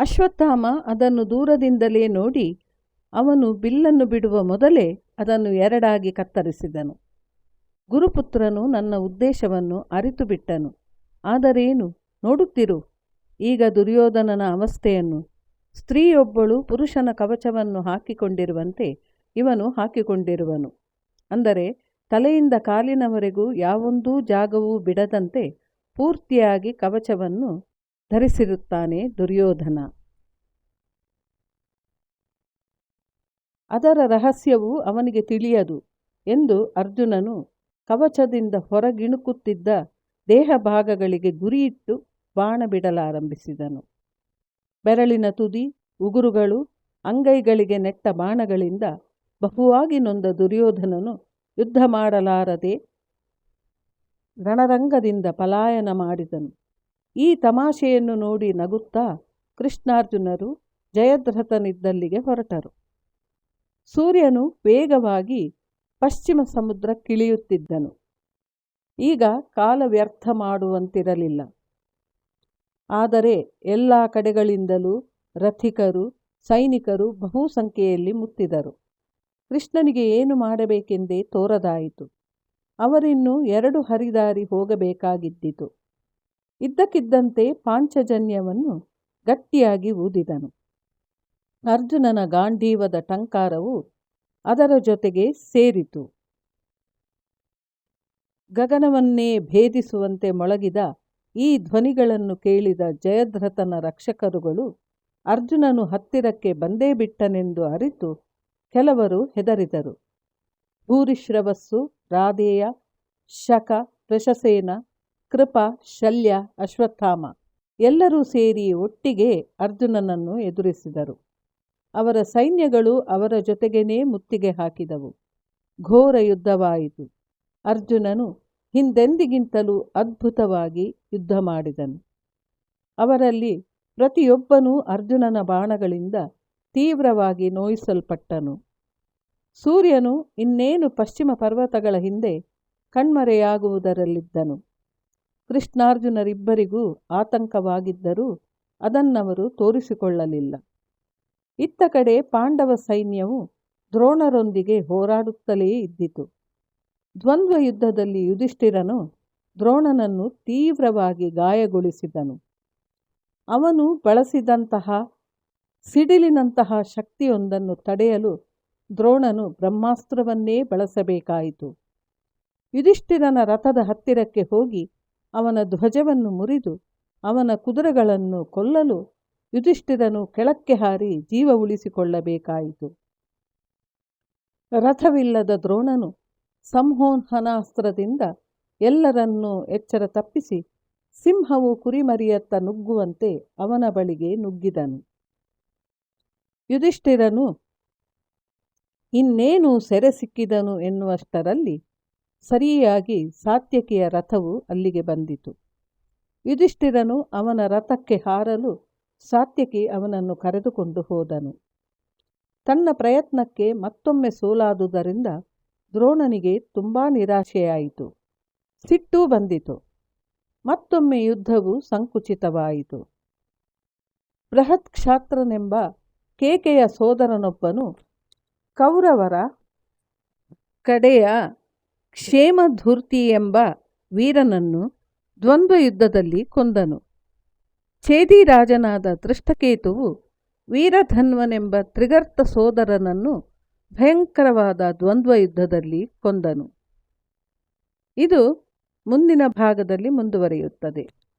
ಅಶ್ವತ್ಥಾಮ ಅದನ್ನು ದೂರದಿಂದಲೇ ನೋಡಿ ಅವನು ಬಿಲ್ಲನ್ನು ಬಿಡುವ ಮೊದಲೇ ಅದನ್ನು ಎರಡಾಗಿ ಕತ್ತರಿಸಿದನು. ಗುರುಪುತ್ರನು ನನ್ನ ಉದ್ದೇಶವನ್ನು ಅರಿತು ಬಿಟ್ಟನು ಆದರೇನು? ನೋಡುತ್ತಿರು. ಈಗ ದುರ್ಯೋಧನನ ಅವಸ್ಥೆಯನ್ನು. ಸ್ತ್ರೀಯೊಬ್ಬಳು ಪುರುಷನ ಕವಚವನ್ನು ಹಾಕಿಕೊಂಡಿರುವಂತೆ ಇವನು ಹಾಕಿಕೊಂಡಿರುವನು. ಅಂದರೆ ತಲೆಯಿಂದ ಕಾಲಿನವರೆಗೂ ಯಾವೊಂದೂ ಜಾಗವೂ ಬಿಡದಂತೆ ಪೂರ್ತಿಯಾಗಿ ಕವಚವನ್ನು ಧರಿಸಿರುತ್ತಾನೆ ದುರ್ಯೋಧನ. ಅದರ ರಹಸ್ಯವು ಅವನಿಗೆ ತಿಳಿಯದು ಎಂದು ಅರ್ಜುನನು ಕವಚದಿಂದ ಹೊರಗಿಣುಕುತ್ತಿದ್ದ ದೇಹ ಭಾಗಗಳಿಗೆ ಗುರಿಯಿಟ್ಟು ಬಾಣ ಬಿಡಲಾರಂಭಿಸಿದನು ಬೆರಳಿನ ತುದಿ, ಉಗುರುಗಳು, ಅಂಗೈಗಳಿಗೆ ನೆಟ್ಟ ಬಾಣಗಳಿಂದ ಬಹುವಾಗಿ ನೊಂದ ದುರ್ಯೋಧನನು ಯುದ್ಧ ಮಾಡಲಾರದೆ ರಣರಂಗದಿಂದ ಪಲಾಯನ ಮಾಡಿದನು. ಈ ತಮಾಷೆಯನ್ನು ನೋಡಿ ನಗುತ್ತಾ ಕೃಷ್ಣಾರ್ಜುನರು ಜಯದ್ರಥನಿದ್ದಲ್ಲಿಗೆ ಹೊರಟರು. ಸೂರ್ಯನು ವೇಗವಾಗಿ ಪಶ್ಚಿಮ ಸಮುದ್ರಕ್ಕಿಳಿಯುತ್ತಿದ್ದನು ಈಗ ಕಾಲ ವ್ಯರ್ಥ ಮಾಡುವಂತಿರಲಿಲ್ಲ. ಆದರೆ ಎಲ್ಲ ಕಡೆಗಳಿಂದಲೂ ರಥಿಕರು, ಸೈನಿಕರು ಬಹುಸಂಖ್ಯೆಯಲ್ಲಿ ಮುತ್ತಿದರು. ಕೃಷ್ಣನಿಗೆ ಏನು ಮಾಡಬೇಕೆಂದೇ ತೋರದಾಯಿತು. ಅವರಿನ್ನೂ ಎರಡು ಹರಿದಾರಿ ಹೋಗಬೇಕಾಗಿದ್ದಿತು. ಇದ್ದಕ್ಕಿದ್ದಂತೆ ಪಾಂಚಜನ್ಯವನ್ನು ಗಟ್ಟಿಯಾಗಿ ಊದಿದನು. ಅರ್ಜುನನ ಗಾಂಧೀವದ ಟಂಕಾರವು ಅದರ ಜೊತೆಗೆ ಸೇರಿತು. ಗಗನವನ್ನೇ ಭೇದಿಸುವಂತೆ ಮೊಳಗಿದ ಈ ಧ್ವನಿಗಳನ್ನು ಕೇಳಿದ ಜಯದ್ರಥನ ರಕ್ಷಕರುಗಳು ಅರ್ಜುನನು ಹತ್ತಿರಕ್ಕೆ ಬಂದೇ ಬಿಟ್ಟನೆಂದು ಅರಿತು ಕೆಲವರು ಹೆದರಿದರು. ಭೂರಿಶ್ರವಸ್ಸು, ರಾಧೇಯ, ಶಕ ವೃಷಸೇನ ಕೃಪ, ಶಲ್ಯ, ಅಶ್ವತ್ಥಾಮ ಎಲ್ಲರೂ ಸೇರಿ ಒಟ್ಟಿಗೆ ಅರ್ಜುನನನ್ನು ಎದುರಿಸಿದರು. ಅವರ ಸೈನ್ಯಗಳು ಅವರ ಜೊತೆಗೇನೇ ಮುತ್ತಿಗೆ ಹಾಕಿದವು. ಘೋರ ಯುದ್ಧವಾಯಿತು. ಅರ್ಜುನನು ಹಿಂದೆಂದಿಗಿಂತಲೂ ಅದ್ಭುತವಾಗಿ ಯುದ್ಧ ಮಾಡಿದನು. ಅವರಲ್ಲಿ ಪ್ರತಿಯೊಬ್ಬನೂ ಅರ್ಜುನನ ಬಾಣಗಳಿಂದ ತೀವ್ರವಾಗಿ ನೋಯಿಸಲ್ಪಟ್ಟನು. ಸೂರ್ಯನು ಇನ್ನೇನು ಪಶ್ಚಿಮ ಪರ್ವತಗಳ ಹಿಂದೆ ಕಣ್ಮರೆಯಾಗುವುದರಲ್ಲಿದ್ದನು. ಕೃಷ್ಣಾರ್ಜುನರಿಬ್ಬರಿಗೂ ಆತಂಕವಾಗಿದ್ದರೂ ಅದನ್ನವರು ತೋರಿಸಿಕೊಳ್ಳಲಿಲ್ಲ. ಇತ್ತ ಕಡೆ ಪಾಂಡವ ಸೈನ್ಯವು ದ್ರೋಣರೊಂದಿಗೆ ಹೋರಾಡುತ್ತಲೇ ಇದ್ದಿತು. ದ್ವಂದ್ವ ಯುದ್ಧದಲ್ಲಿ ಯುಧಿಷ್ಠಿರನು ದ್ರೋಣನನ್ನು ತೀವ್ರವಾಗಿ ಗಾಯಗೊಳಿಸಿದನು. ಅವನು ಬಳಸಿದಂತಹ, ಸಿಡಿಲಿನಂತಹ ಶಕ್ತಿಯೊಂದನ್ನು ತಡೆಯಲು ದ್ರೋಣನು ಬ್ರಹ್ಮಾಸ್ತ್ರವನ್ನೇ ಬಳಸಬೇಕಾಯಿತು. ಯುಧಿಷ್ಠಿರನ ರಥದ ಹತ್ತಿರಕ್ಕೆ ಹೋಗಿ ಅವನ ಧ್ವಜವನ್ನು ಮುರಿದು ಅವನ ಕುದುರೆಗಳನ್ನು ಕೊಲ್ಲಲು ಯುಧಿಷ್ಠಿರನು ಕೆಳಕ್ಕೆ ಹಾರಿ ಜೀವ ಉಳಿಸಿಕೊಳ್ಳಬೇಕಾಯಿತು. ರಥವಿಲ್ಲದ ದ್ರೋಣನು ಸಂಹೋಹನಾಸ್ತ್ರದಿಂದ ಎಲ್ಲರನ್ನೂ ಎಚ್ಚರ ತಪ್ಪಿಸಿ ಸಿಂಹವು ಕುರಿಮರಿಯತ್ತ ನುಗ್ಗುವಂತೆ ಅವನ ಬಳಿಗೆ ನುಗ್ಗಿದನು. ಯುಧಿಷ್ಠಿರನು, ಇನ್ನೇನು ಸೆರೆ ಸಿಕ್ಕಿದನು ಎನ್ನುವಷ್ಟರಲ್ಲಿ ಸರಿಯಾಗಿ ಸಾತ್ಯಕಿಯ ರಥವು ಅಲ್ಲಿಗೆ ಬಂದಿತು. ಯುಧಿಷ್ಠಿರನು ಅವನ ರಥಕ್ಕೆ ಹಾರಲು ಸಾತ್ಯಕಿ ಅವನನ್ನು ಕರೆದುಕೊಂಡು ಹೋದನು. ತನ್ನ ಪ್ರಯತ್ನಕ್ಕೆ ಮತ್ತೊಮ್ಮೆ ಸೋಲಾದುದರಿಂದ ದ್ರೋಣನಿಗೆ ತುಂಬ ನಿರಾಶೆಯಾಯಿತು. ಸಿಟ್ಟು ಬಂದಿತು. ಮತ್ತೊಮ್ಮೆ ಯುದ್ಧವು ಸಂಕುಚಿತವಾಯಿತು. ಬೃಹತ್ ಕ್ಷಾತ್ರನೆಂಬ ಕೇಕೆಯ ಸೋದರನೊಬ್ಬನು ಕೌರವರ ಕಡೆಯ ಕ್ಷೇಮಧೂರ್ತಿ ಎಂಬ ವೀರನನ್ನು ದ್ವಂದ್ವ ಯುದ್ಧದಲ್ಲಿ ಕೊಂದನು ಛೇದಿರಾಜನಾದ ತೃಷ್ಟಕೇತುವು ವೀರಧನ್ವನೆಂಬ ತ್ರಿಗರ್ತ ಸೋದರನನ್ನು ಭಯಂಕರವಾದ ದ್ವಂದ್ವ ಯುದ್ಧದಲ್ಲಿ ಕೊಂದನು. ಇದು ಮುಂದಿನ ಭಾಗದಲ್ಲಿ ಮುಂದುವರಿಯುತ್ತದೆ.